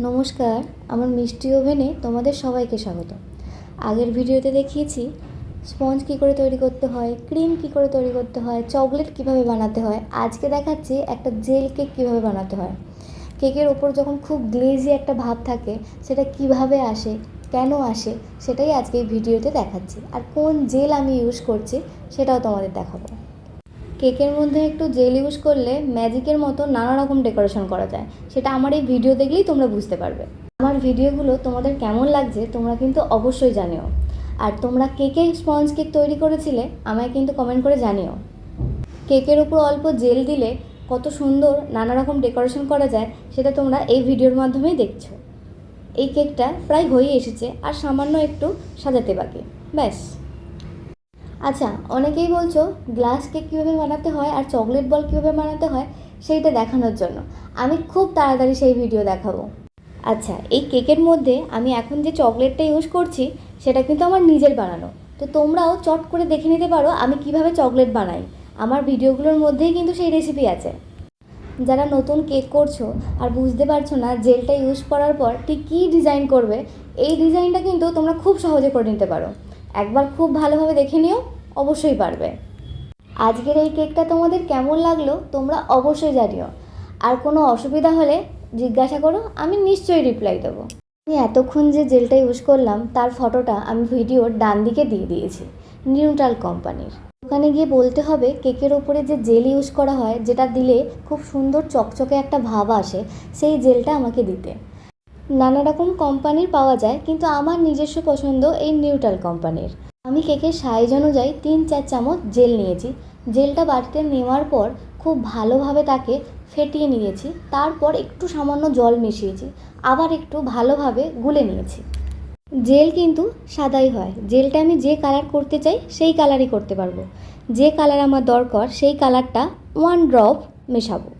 নমস্কার, আমার মিষ্টি ওভেনে তোমাদের সবাইকে স্বাগত। আগের ভিডিওতে দেখিয়েছি স্পঞ্জ কী করে তৈরি করতে হয়, ক্রিম কী করে তৈরি করতে হয়, চকলেট কীভাবে বানাতে হয়। আজকে দেখাচ্ছি একটা জেল কেক কীভাবে বানাতে হয়। কেকের ওপর যখন খুব গ্লেজি একটা ভাব থাকে, সেটা কীভাবে আসে, কেন আসে, সেটাই আজকে এই ভিডিওতে দেখাচ্ছি। আর কোন জেল আমি ইউজ করছি, সেটাও তোমাদের দেখাবো। কেকের মধ্যে একটু জেল ইউজ করলে ম্যাজিকের মতো নানা রকম ডেকোরেশন করা যায়। সেটা আমার এই ভিডিও দেখলেই তোমরা বুঝতে পারবে। আমার ভিডিওগুলো তোমাদের কেমন লাগছে তোমরা কিন্তু অবশ্যই জানিও। আর তোমরা কেকে স্পঞ্জ কেক তৈরি করেছিলে আমায় কিন্তু কমেন্ট করে জানিও। কেকের উপর অল্প জেল দিলে কত সুন্দর নানা রকম ডেকোরেশন করা যায় সেটা তোমরা এই ভিডিওর মাধ্যমেই দেখছ। এই কেকটা প্রায় হয়ে এসেছে আর সামান্য একটু সাজাতে বাকি। ব্যাস। আচ্ছা অনেকেই বলছো গ্লাস কেক কীভাবে বানাতে হয় আর চকলেট বল কীভাবে বানাতে হয় সেইটা দেখানোর জন্য। আমি খুব তাড়াতাড়ি সেই ভিডিও দেখাবো। আচ্ছা এই কেকের মধ্যে আমি এখন যে চকলেটটা ইউজ করছি, সেটা কিন্তু আমার নিজের বানানো। তো তোমরাও চট করে দেখে নিতে পারো আমি কীভাবে চকলেট বানাই। আমার ভিডিওগুলোর মধ্যেই কিন্তু সেই রেসিপি আছে। যারা নতুন কেক করছ আর বুঝতে পারছ না জেলটা ইউজ করার পর ঠিক কী ডিজাইন করবে, এই ডিজাইনটা কিন্তু তোমরা খুব সহজে করে নিতে পারো। একবার খুব ভালোভাবে দেখে নিও, অবশ্যই পারবে। আজকের এই কেকটা তোমাদের কেমন লাগল তোমরা অবশ্যই জানিও। আর কোনো অসুবিধা হলে জিজ্ঞাসা করো, আমি নিশ্চয়ই রিপ্লাই দেবো। আমি এতক্ষণ যে জেলটা ইউজ করলাম, তার ফটোটা আমি ভিডিওর ডান দিকে দিয়ে দিয়েছি নিউট্রাল কোম্পানির ওখানে গিয়ে বলতে হবে, কেকের ওপরে যে জেল ইউজ করা হয়, যেটা দিলে খুব সুন্দর চকচকে একটা ভাব আসে, সেই জেলটা আমাকে দিতে। নানা রকম কোম্পানির পাওয়া যায়, কিন্তু আমার নিজস্ব পছন্দ এই নিউট্রাল কোম্পানির। আমি কেকের সাইজ অনুযায়ী তিন চার চামচ জেল নিয়েছি। জেলটা বাটিতে নেওয়ার পর খুব ভালোভাবে তাকে ফেটিয়ে নিয়েছি, তারপর একটু সামান্য জল মিশিয়েছি, আবার একটু ভালোভাবে গুলে নিয়েছি। জেল কিন্তু সাদাই হয়। জেলটা আমি যে কালার করতে চাই, সেই কালারই করতে পারব। যে কালার আমার দরকার, সেই কালারটা ওয়ান ড্রপ মেশাবো।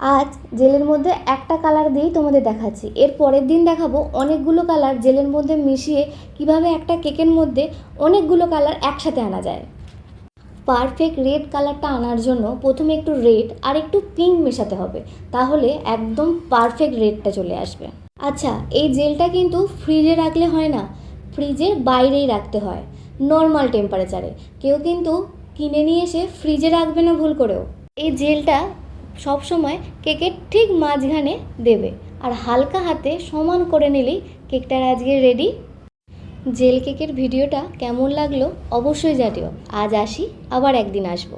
আজ জেলের মধ্যে একটা কালার দিয়েই তোমাদের দেখাচ্ছি। এর পরের দিন দেখাবো অনেকগুলো কালার জেলের মধ্যে মিশিয়ে কীভাবে একটা কেকের মধ্যে অনেকগুলো কালার একসাথে আনা যায়। পারফেক্ট রেড কালারটা আনার জন্য প্রথমে একটু রেড আর একটু পিঙ্ক মেশাতে হবে, তাহলে একদম পারফেক্ট রেডটা চলে আসবে। আচ্ছা এই জেলটা কিন্তু ফ্রিজে রাখলে হয় না ফ্রিজের বাইরেই রাখতে হয়, নর্মাল টেম্পারেচারে। কেউ কিন্তু কিনে নিয়ে এসে ফ্রিজে রাখবে না ভুল করেও। এই জেলটা সবসময় কেকের ঠিক মাঝখানে দেবে। আর হালকা হাতে সমান করে নিলেই কেকটার আজকে রেডি জেল কেকের ভিডিওটা কেমন লাগল অবশ্যই জানিও। আজ আসি, আবার একদিন আসব।